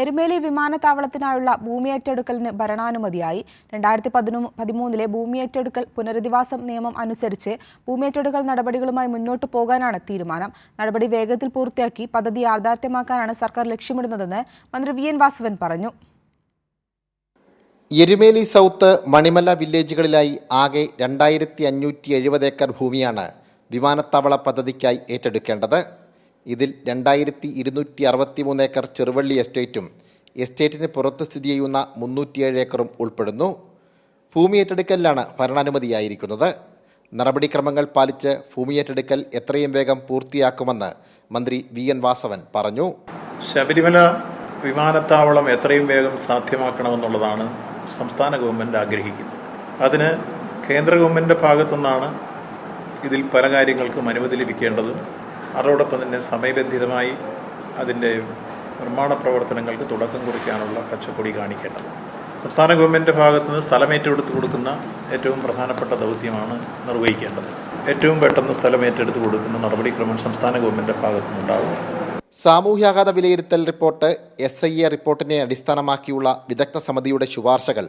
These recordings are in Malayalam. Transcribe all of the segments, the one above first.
എരുമേലി വിമാനത്താവളത്തിനായുള്ള ഭൂമി ഏറ്റെടുക്കലിന് ഭരണാനുമതിയായി. രണ്ടായിരത്തി പതിനു പതിമൂന്നിലെ ഭൂമി ഏറ്റെടുക്കൽ പുനരധിവാസം നിയമം അനുസരിച്ച് ഭൂമി ഏറ്റെടുക്കൽ നടപടികളുമായി മുന്നോട്ട് പോകാനാണ് തീരുമാനം. നടപടി വേഗത്തിൽ പൂർത്തിയാക്കി പദ്ധതി യാഥാർത്ഥ്യമാക്കാനാണ് സർക്കാർ ലക്ഷ്യമിടുന്നതെന്ന് മന്ത്രി വി. എൻ. വാസവൻ പറഞ്ഞു. എരുമേലി സൗത്ത് മണിമല വില്ലേജുകളിലായി ആകെ രണ്ടായിരത്തി അഞ്ഞൂറ്റി എഴുപത് ഏക്കർ ഭൂമിയാണ് വിമാനത്താവള പദ്ധതിക്കായി ഏറ്റെടുക്കേണ്ടത്. ഇതിൽ രണ്ടായിരത്തി ഇരുന്നൂറ്റി അറുപത്തി മൂന്ന് ഏക്കർ ചെറുവള്ളി എസ്റ്റേറ്റും എസ്റ്റേറ്റിന് പുറത്ത് സ്ഥിതി ചെയ്യുന്ന മുന്നൂറ്റിയേഴ് ഏക്കറും ഉൾപ്പെടുന്നു. ഭൂമി ഏറ്റെടുക്കലിലാണ് ഭരണാനുമതിയായിരിക്കുന്നത്. നടപടിക്രമങ്ങൾ പാലിച്ച് ഭൂമി ഏറ്റെടുക്കൽ എത്രയും വേഗം പൂർത്തിയാക്കുമെന്ന് മന്ത്രി വി എൻ വാസവൻ പറഞ്ഞു. ശബരിമല വിമാനത്താവളം എത്രയും വേഗം സാധ്യമാക്കണമെന്നുള്ളതാണ് സംസ്ഥാന ഗവൺമെന്റ് ആഗ്രഹിക്കുന്നത്. അതിന് കേന്ദ്ര ഗവൺമെന്റിന്റെ ഭാഗത്തുനിന്നാണ് ഇതിൽ പല കാര്യങ്ങൾക്കും അനുമതി ലഭിക്കേണ്ടതും അതോടൊപ്പം തന്നെ സമയബന്ധിതമായി അതിന്റെ നിർമ്മാണ പ്രവർത്തനങ്ങൾക്ക് തുടക്കം കുറിക്കാനുള്ള പച്ചക്കൊടി കാണിക്കേണ്ടത്. സംസ്ഥാന ഗവൺമെന്റിന്റെ ഭാഗത്തു നിന്ന് സ്ഥലം ഏറ്റെടുത്ത് കൊടുക്കുന്ന ഏറ്റവും പ്രധാനപ്പെട്ട ദൗത്യമാണ് നിർവഹിക്കേണ്ടത്. ഏറ്റവും പെട്ടെന്ന് സ്ഥലം ഏറ്റെടുത്ത് കൊടുക്കുന്ന നടപടിക്രമം സംസ്ഥാന ഗവൺമെന്റിന്റെ ഭാഗത്തു നിന്നുണ്ടാകും സാമൂഹ്യാഘാത വിലയിരുത്തൽ റിപ്പോർട്ട് എസ് ഐ എ റിപ്പോർട്ടിനെ അടിസ്ഥാനമാക്കിയുള്ള വിദഗ്ധ സമിതിയുടെ ശുപാർശകൾ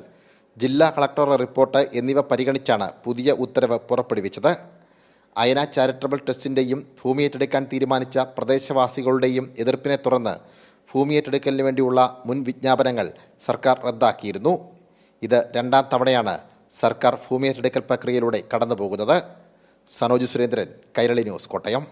ജില്ലാ കളക്ടറുടെ റിപ്പോർട്ട് എന്നിവ പരിഗണിച്ചാണ് പുതിയ ഉത്തരവ് പുറപ്പെടുവിച്ചത്. അയന ചാരിറ്റബിൾ ട്രസ്റ്റിന്റെയും ഭൂമി ഏറ്റെടുക്കാൻ തീരുമാനിച്ച പ്രദേശവാസികളുടെയും എതിർപ്പിനെ തുടർന്ന് ഭൂമി ഏറ്റെടുക്കലിന് വേണ്ടിയുള്ള മുൻ വിജ്ഞാപനങ്ങൾ സർക്കാർ റദ്ദാക്കിയിരുന്നു. ഇത് രണ്ടാം തവണയാണ് സർക്കാർ ഭൂമി ഏറ്റെടുക്കൽ പ്രക്രിയയിലൂടെ കടന്നുപോകുന്നത്. സനോജ് സുരേന്ദ്രൻ കൈരളി ന്യൂസ് കോട്ടയം.